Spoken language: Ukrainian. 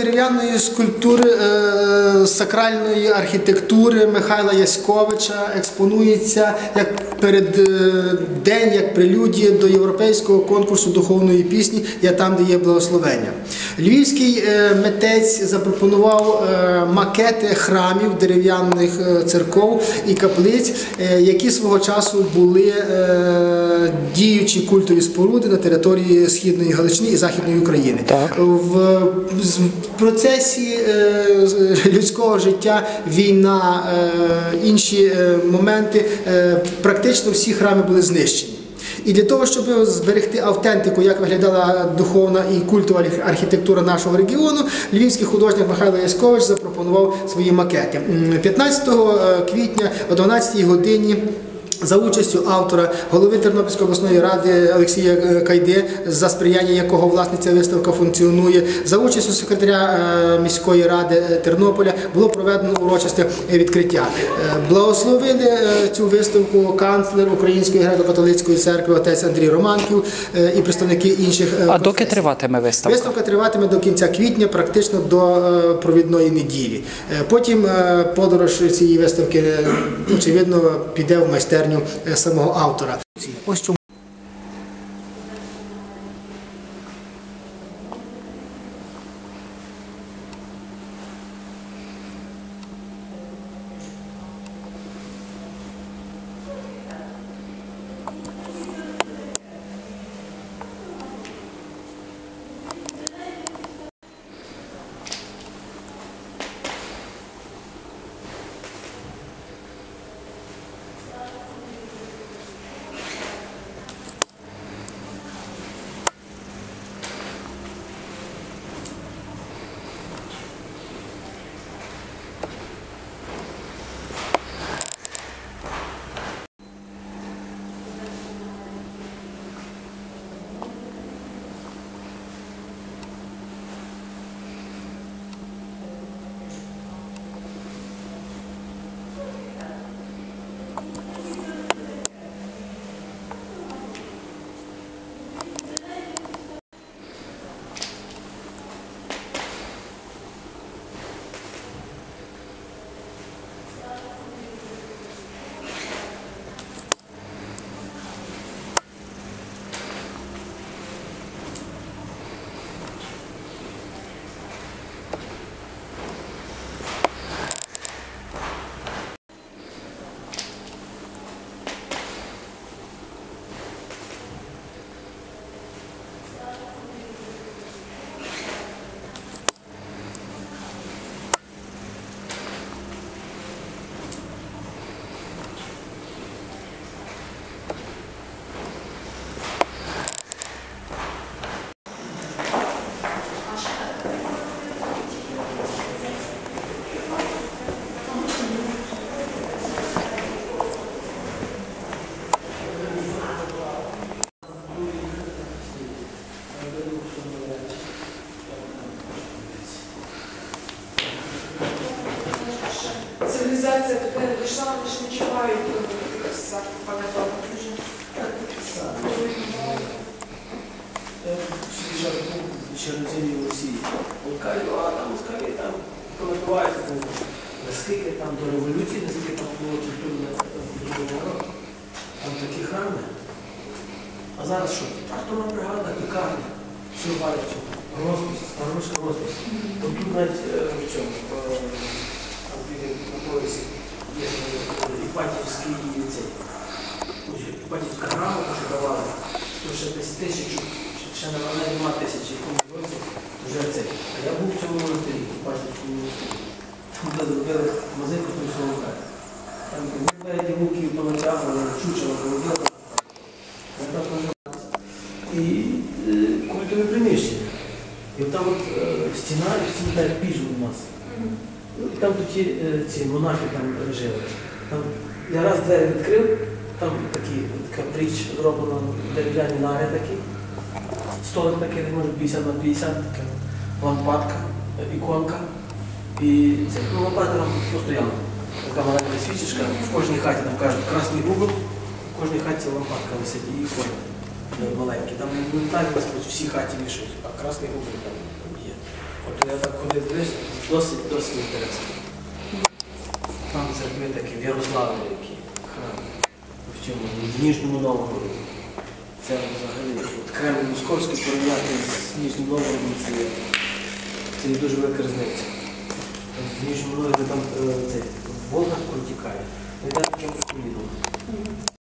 дерев'яної скульптури е, сакральної архітектури Михайла Яськовича експонується як перед е, день, як прелюдія до європейського конкурсу духовної пісні Я там, де є благословення. Львівський е, митець запропонував е, макети храмів дерев'яних е, церков і каплиць, е, які свого часу були е, діючі культові споруди на території Східної Галичини і Західної України. Так. В процесі е, людського життя війна, е, інші е, моменти, е, практично всі храми були знищені. І для того, щоб зберегти автентику, як виглядала духовна і культова архітектура нашого регіону, львівський художник Михайло Яськович запропонував свої макети. 15 квітня о 12 годині. За участю автора голови Тернопільської обласної ради Олексія е, Кайди, за сприяння якого власне ця виставка функціонує, за участю секретаря е, міської ради е, Тернополя було проведено урочисте відкриття. Благословили цю виставку канцлер Української греко-католицької церкви отець Андрій Романків і представники інших. А доки триватиме виставка? Виставка триватиме до кінця квітня, практично до провідної неділі. Потім подорож цієї виставки, очевидно, піде в майстерню е, самого автора. Ось чому. Цивілізація туди не дійшла, вони ж не чувають пам'яток. ще родині в Росії. Кажуть, а там москалі там там, наскільки там до революції, наскільки там було культурне року. Там такі храми. А зараз що? Тракторна бригада, пекарня, все валять цю розпис, старовишка розпис. Тут навіть е, в цьому, е, там біля на поясі, є е, Іпатівський цей. Ось Іпатівська грама, що давали, то ще тисячу, ще- на нема тисячі, в році вже це. А я був в цьому монастирі, в Іпатівському монастирі. Там де зробили музику того краю. Там навіть руки понатягували, чучело зробили. Я так можу. І е, культове приміщення. І там от е, стіна, і стіна піжу у нас. Ну, там тоді е, ці монахи там жили. Там, я раз двері відкрив, там такі, така річ зроблена дерев'яні нари такі. Столик такий, де може 50 на 50, така лампадка, іконка. І це, ну, лампадка там постоянно. Така маленька свічечка, в кожній хаті там кажуть красний угол, в кожній хаті лампадка висить і ікона е, маленькі. Там не так, всі хаті вішають, а красний угол там є. От я так ходив дивишся, досить, досить інтересно. Там церкви такі, в Ярославі які храм. В чому? В Ніжньому Новгороді. Це взагалі от Кремль Московський порівняти з Ніжнім Новгородом це це є дуже велика різниця. В Ніжньому Новгороді там е, цей, Волга протікає. Ми там таким приколіном.